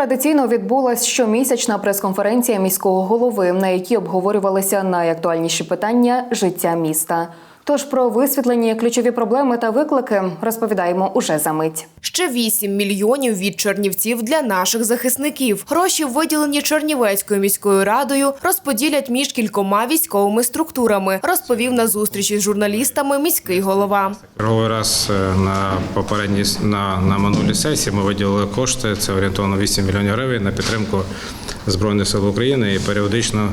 Традиційно відбулась щомісячна прес-конференція міського голови, на якій обговорювалися найактуальніші питання життя міста. Тож про висвітлені ключові проблеми та виклики розповідаємо уже за мить. Ще 8 мільйонів від Чернівців для наших захисників. Гроші, виділені Чернівецькою міською радою, розподілять між кількома військовими структурами, розповів на зустрічі з журналістами міський голова. Черговий раз е, на попередній на, на минулій сесії ми виділили кошти. Це орієнтовно 8 мільйонів гривень на підтримку Збройних сил України. І періодично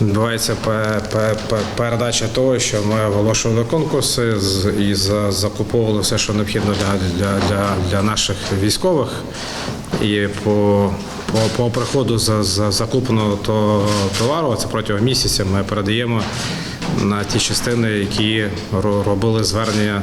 відбувається пе- пе- пе- передача того, що ми оголошували конкурси і закуповували все, що необхідно для, для, для, для наших військових. І по, по, по приходу за, за закупленого то, товару, це протягом місяця, ми передаємо на ті частини, які робили звернення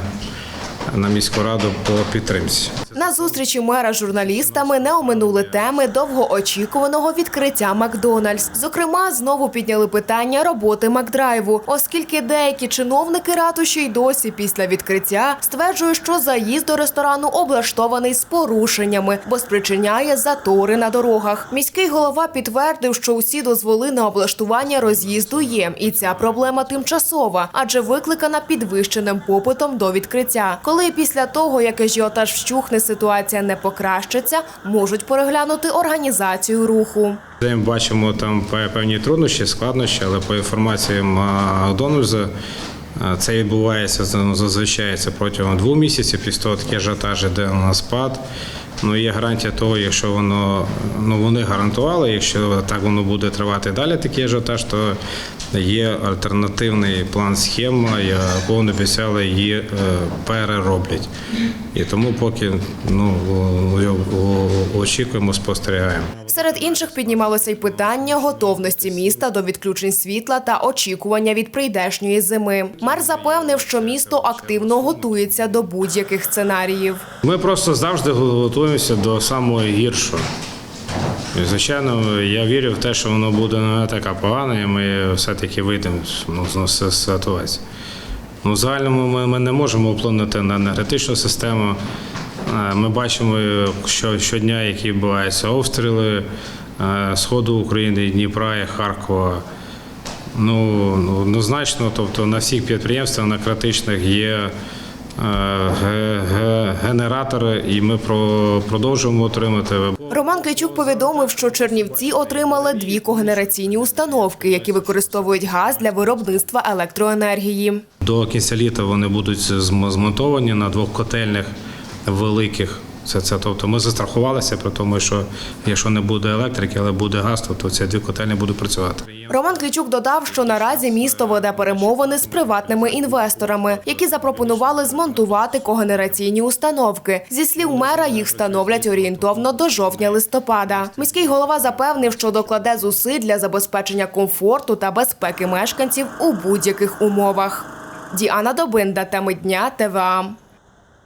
на міську раду по підтримці. Зустрічі мера з журналістами не оминули теми довгоочікуваного відкриття Макдональдс. Зокрема, знову підняли питання роботи Макдрайву, оскільки деякі чиновники ратуші й досі після відкриття стверджують, що заїзд до ресторану облаштований з порушеннями, бо спричиняє затори на дорогах. Міський голова підтвердив, що усі дозволи на облаштування роз'їзду є, і ця проблема тимчасова, адже викликана підвищеним попитом до відкриття. Коли після того, як ажіотаж вщухне, ситуація не покращиться, можуть переглянути організацію руху. Ми бачимо там певні труднощі, складнощі, але по інформаціям Макдональдса е, це відбувається зазвичай протягом двох місяців. Після того такий ажіотаж іде на спад. Ну є гарантія того, якщо воно ну вони гарантували, якщо так воно буде тривати далі, такий ажіотаж, то є альтернативний план схема, яку вони обіцяли її е, перероблять. І тому поки ну очікуємо, спостерігаємо. Серед інших піднімалося й питання готовності міста до відключень світла та очікування від прийдешньої зими. Мер запевнив, що місто активно готується до будь-яких сценаріїв. Ми просто завжди готуємося до самого гіршого. І, звичайно, я вірю в те, що воно буде не така погана, і ми все-таки вийдемо ну, з ситуації. Ну, в загальному ми, ми не можемо вплинути на енергетичну систему. Е, Ми бачимо, що щодня, які відбуваються обстріли е, Сходу України, Дніпра і Харкова. Ну, ну, однозначно, тобто на всіх підприємствах на критичних є е, генератори, і ми про- продовжуємо отримати. Роман Кличук повідомив, що Чернівці отримали дві когенераційні установки, які використовують газ для виробництва електроенергії. До кінця літа вони будуть зм- змонтовані на двох котельних великих. Це, це, тобто ми застрахувалися при тому, що якщо не буде електрики, але буде газ, то ці дві котельні будуть працювати. Роман Кличук додав, що наразі місто веде перемовини з приватними інвесторами, які запропонували змонтувати когенераційні установки. Зі слів мера, їх встановлять орієнтовно до жовтня-листопада. Міський голова запевнив, що докладе зусиль для забезпечення комфорту та безпеки мешканців у будь-яких умовах. Діана Добинда, теми дня ТВА.